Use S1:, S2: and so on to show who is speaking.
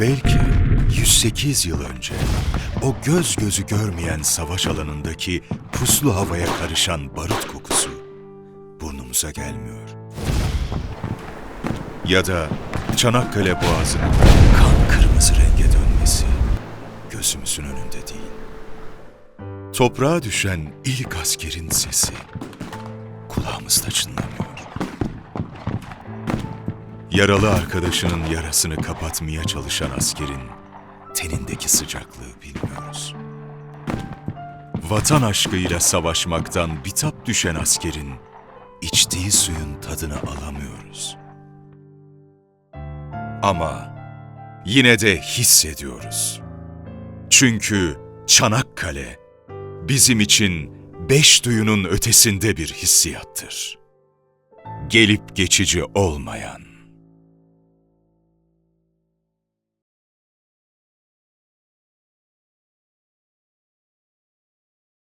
S1: Belki 108 yıl önce o göz gözü görmeyen savaş alanındaki puslu havaya karışan barut kokusu burnumuza gelmiyor. Ya da Çanakkale Boğazı'nın kan kırmızı renge dönmesi gözümüzün önünde değil. Toprağa düşen ilk askerin sesi kulağımızda çınlamıyor. Yaralı arkadaşının yarasını kapatmaya çalışan askerin tenindeki sıcaklığı bilmiyoruz. Vatan aşkıyla savaşmaktan bitap düşen askerin içtiği suyun tadını alamıyoruz. Ama yine de hissediyoruz. Çünkü Çanakkale bizim için beş duyunun ötesinde bir hissiyattır. Gelip geçici olmayan,